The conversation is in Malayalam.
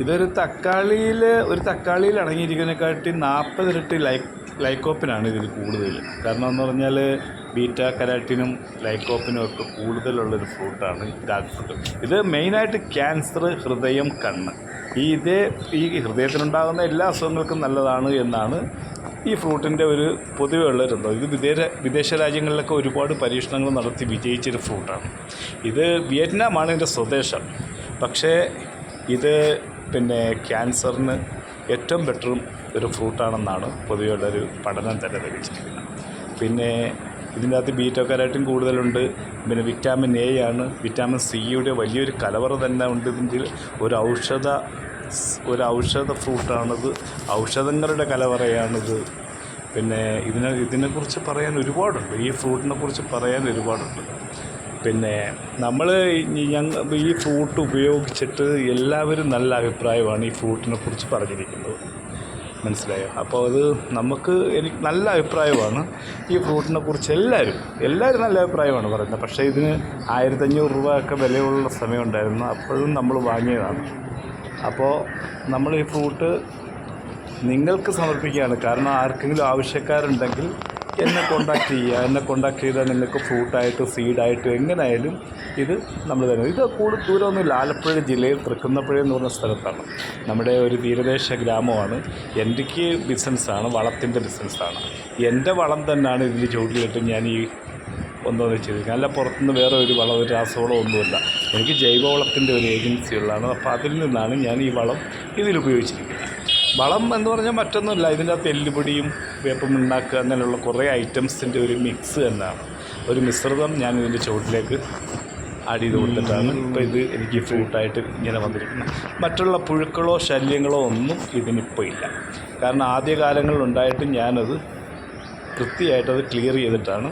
ഇതൊരു തക്കാളിയിൽ ഒരു തക്കാളിയിൽ അടങ്ങിയിരിക്കുന്നതിനെക്കാട്ടി നാൽപ്പത് ഇരട്ടി ലൈ ലൈക്കോപ്പിനാണ് ഇതിൽ കൂടുതൽ. കാരണം എന്ന് പറഞ്ഞാൽ ബീറ്റ കരാറ്റിനും ലൈക്കോപ്പിനും ഒക്കെ കൂടുതലുള്ളൊരു ഫ്രൂട്ടാണ് ഡാർക്ക് ഫ്രൂട്ട് ഇത് മെയിനായിട്ട് ക്യാൻസർ ഹൃദയം കണ്ണ്. ഈ ഇതേ ഈ ഹൃദയത്തിനുണ്ടാകുന്ന എല്ലാ അസുഖങ്ങൾക്കും നല്ലതാണ് എന്നാണ് ഈ ഫ്രൂട്ടിന്റെ ഒരു പൊതുവെ ഉള്ളൊരു ഇത് വിദേശ വിദേശ രാജ്യങ്ങളിലൊക്കെ ഒരുപാട് പരീക്ഷണങ്ങൾ നടത്തി വിജയിച്ചൊരു ഫ്രൂട്ടാണ്. ഇത് വിയറ്റ്നാമാണ് ഇതിന്റെ സ്വദേശം. പക്ഷേ ഇത് പിന്നെ ക്യാൻസറിന് ഏറ്റവും ബെറ്ററും ഒരു ഫ്രൂട്ടാണെന്നാണ് പൊതുവെയുള്ളൊരു പഠനം തന്നെ തെളിയിച്ചിരിക്കുന്നത് പിന്നെ ഇതിന്റെ അകത്ത് ബീറ്റോ കൂടുതലുണ്ട്. പിന്നെ വിറ്റാമിൻ എ ആണ്. വിറ്റാമിൻ സിയുടെ വലിയൊരു കലവറ തന്നെ ഉണ്ട് ഇതിന്റെ. ഒരു ഔഷധ ഒരു ഔഷധ ഫ്രൂട്ടാണിത് ഔഷധങ്ങളുടെ കലവറയാണിത്. പിന്നെ ഇതിനെ ഇതിനെക്കുറിച്ച് പറയാൻ ഒരുപാടുണ്ട്. ഈ ഫ്രൂട്ടിനെ കുറിച്ച് പറയാൻ ഒരുപാടുണ്ട്. പിന്നെ നമ്മൾ ഞങ്ങൾ ഈ ഫ്രൂട്ട് ഉപയോഗിച്ചിട്ട് എല്ലാവരും നല്ല അഭിപ്രായമാണ് ഈ ഫ്രൂട്ടിനെ കുറിച്ച് പറഞ്ഞിരിക്കുന്നത്. മനസ്സിലായോ? അപ്പോൾ അത് നമുക്ക് എനിക്ക് നല്ല അഭിപ്രായമാണ് ഈ ഫ്രൂട്ടിനെ കുറിച്ച് എല്ലാവരും എല്ലാവരും നല്ല അഭിപ്രായമാണ് പറയുന്നത്. പക്ഷേ ഇതിന് ആയിരത്തഞ്ഞൂറ് രൂപ ഒക്കെ വിലയുള്ള സമയമുണ്ടായിരുന്നു അപ്പോഴും നമ്മൾ വാങ്ങിയതാണ്. അപ്പോൾ നമ്മൾ ഈ ഫ്രൂട്ട് നിങ്ങൾക്ക് സമർപ്പിക്കുകയാണ്. കാരണം ആർക്കെങ്കിലും ആവശ്യക്കാരുണ്ടെങ്കിൽ എന്നെ കോണ്ടാക്ട് ചെയ്യുക എന്നെ കോണ്ടാക്ട് ചെയ്താൽ നിങ്ങൾക്ക് ഫ്രൂട്ടായിട്ട് സീഡായിട്ട് എങ്ങനെയായാലും ഇത് നമ്മൾ തരുന്നത്. ഇത് കൂടുതൽ ദൂരമൊന്നുമില്ല. ആലപ്പുഴ ജില്ലയിൽ തൃക്കുന്നപ്പുഴ എന്ന് പറഞ്ഞ സ്ഥലത്താണ്. നമ്മുടെ ഒരു തീരദേശ ഗ്രാമമാണ്. എന്റെക്ക് ബിസിനസ്സാണ് വളത്തിന്റെ ബിസിനസ്സാണ്. എന്റെ വളം തന്നെയാണ് ഇതിൽ ചുവട്ടിലിട്ട് ഞാൻ ഈ ഒന്നൊന്ന് ചെയ്തിരിക്കുന്നത്. അല്ല പുറത്തുനിന്ന് വേറെ ഒരു വളം ഒരു രാസവളം ഒന്നുമില്ല. എനിക്ക് ജൈവവളത്തിന്റെ ഒരു ഏജൻസി ഉള്ളതാണ് അപ്പോൾ അതിൽ നിന്നാണ് ഞാൻ ഈ വളം ഇതിൽ ഉപയോഗിച്ചിരിക്കുന്നത്. വളം എന്ന് പറഞ്ഞാൽ മറ്റൊന്നുമില്ല. ഇതിന്റെ അകത്ത് എല്ലുപൊടിയും വേപ്പം ഉണ്ടാക്കുക അങ്ങനെയുള്ള കുറേ ഐറ്റംസിന്റെ ഒരു മിക്സ് തന്നെയാണ്. ഒരു മിശ്രിതം ഞാൻ ഇതിന്റെ ചുവട്ടിലേക്ക് ആഡ് ചെയ്ത് കൊടുത്തിട്ടാണ് ഇപ്പോൾ ഇത് എനിക്ക് ഫ്രൂട്ടായിട്ട് ഇങ്ങനെ വന്നിരിക്കുന്നത്. മറ്റുള്ള പുഴുക്കളോ ശല്യങ്ങളോ ഒന്നും ഇതിനിപ്പോൾ ഇല്ല. കാരണം ആദ്യ കാലങ്ങളിലുണ്ടായിട്ട് ഞാനത് കൃത്യമായിട്ടത് ക്ലിയർ ചെയ്തിട്ടാണ്